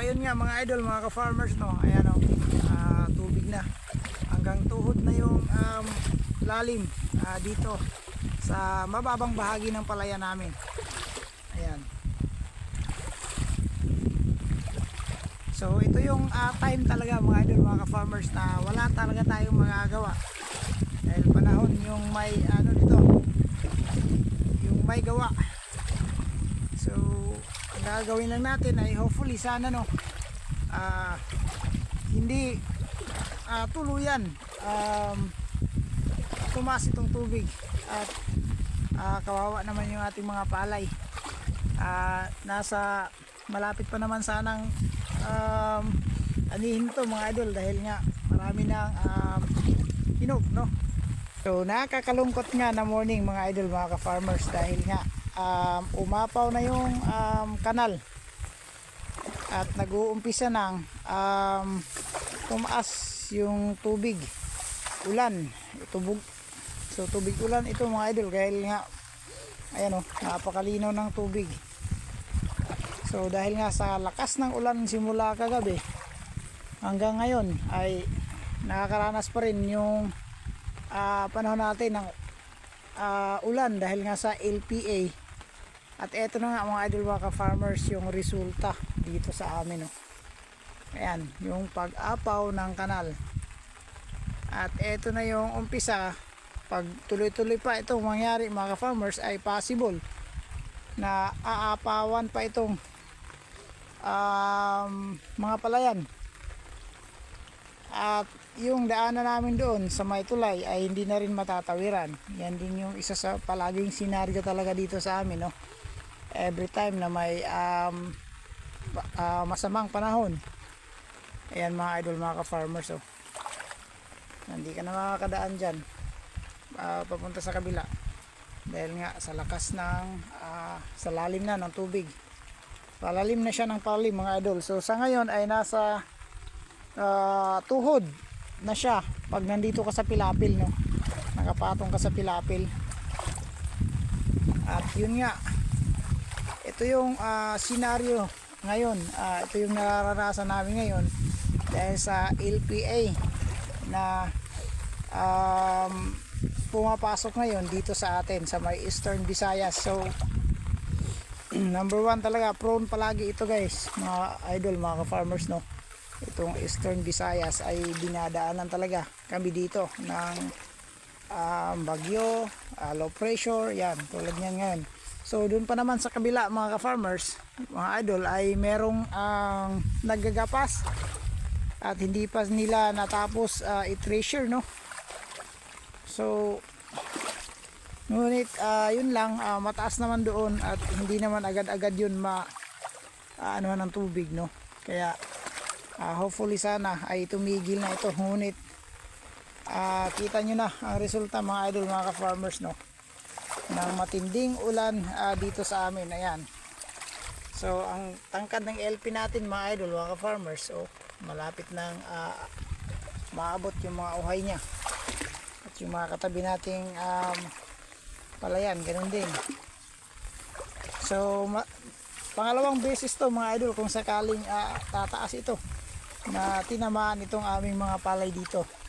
ayun nga mga idol, mga ka-farmers no. Ayan oh. ah, tubig na. Hanggang tuhod na yung um, lalim ah, dito sa mababang bahagi ng palaya namin. Ayan. So ito yung ah, time talaga mga idol, mga ka-farmers na wala talaga tayong magagawa. Dahil panahon yung may ano dito, yung may gawa. So gagawin lang natin ay hopefully sana no ah, hindi ah, tuluyan um, tumas itong tubig at ah, kawawa naman yung ating mga palay. Ah, nasa malapit pa naman sanang um, anihin to mga idol dahil nga marami ng um, hinog no? So nakakalungkot nga na morning mga idol mga ka-farmers dahil nga um, umapaw na yung um, kanal. At nag-uumpisa ng um, tumaas yung tubig ulan. Tubog so tubig ulan. Ito mga idol dahil nga ayan o napakalinaw ng tubig. So dahil nga sa lakas ng ulan simula kagabi hanggang ngayon ay nakakaranas pa rin yung ah, panahon natin ng ah, ulan dahil nga sa LPA at eto na nga mga idol mga farmers yung resulta dito sa amin oh. ayan yung pag-apaw ng kanal at eto na yung umpisa pag tuloy-tuloy pa itong mangyari mga farmers ay possible na aapawan pa itong um, mga palayan at yung daanan namin doon sa may tulay ay hindi na rin matatawiran yan din yung isa sa palaging senaryo talaga dito sa amin no? Every time na may um, ah, masamang panahon. Ayan mga idol mga ka-farmers oh. hindi ka na makakadaan dyan. Ah, papunta sa kabila. Dahil nga sa lakas ng ah, sa lalim na ng tubig. Palalim na siya ng palalim mga idol. So sa ngayon ay nasa ah, tuhod na siya pag nandito ka sa pilapil no? Nakapatong ka sa pilapil. At yun nga ito yung ah, senaryo ngayon. Ah, ito yung nararanasan namin ngayon dahil sa LPA na um, pumapasok ngayon dito sa atin sa may Eastern Visayas. So number one talaga prone palagi ito guys. Mga idol mga farmers no? Itong Eastern Visayas ay dinadaanan talaga kami dito ng um, bagyo ah, low pressure yan tulad niyan ngayon. So doon pa naman sa kabila mga ka-farmers mga idol ay merong ang naggagapas at hindi pa nila natapos ah, i-treasure no? So ngunit ah, yun lang ah, mataas naman doon at hindi naman agad-agad yun ma ah, ano ng tubig no? Kaya ah, hopefully sana ay tumigil na ito. Ngunit ah, kita nyo na ang resulta mga idol mga ka-farmers no? Ng matinding ulan ah, dito sa amin ayan. So ang tangkad ng LP natin mga idol mga ka-farmers so malapit nang ah, maabot yung mga uhay niya. At yung mga katabi nating um, palayan ganun din. So pangalawang beses to mga idol kung sakaling ah, tataas ito na tinamaan itong aming mga palay dito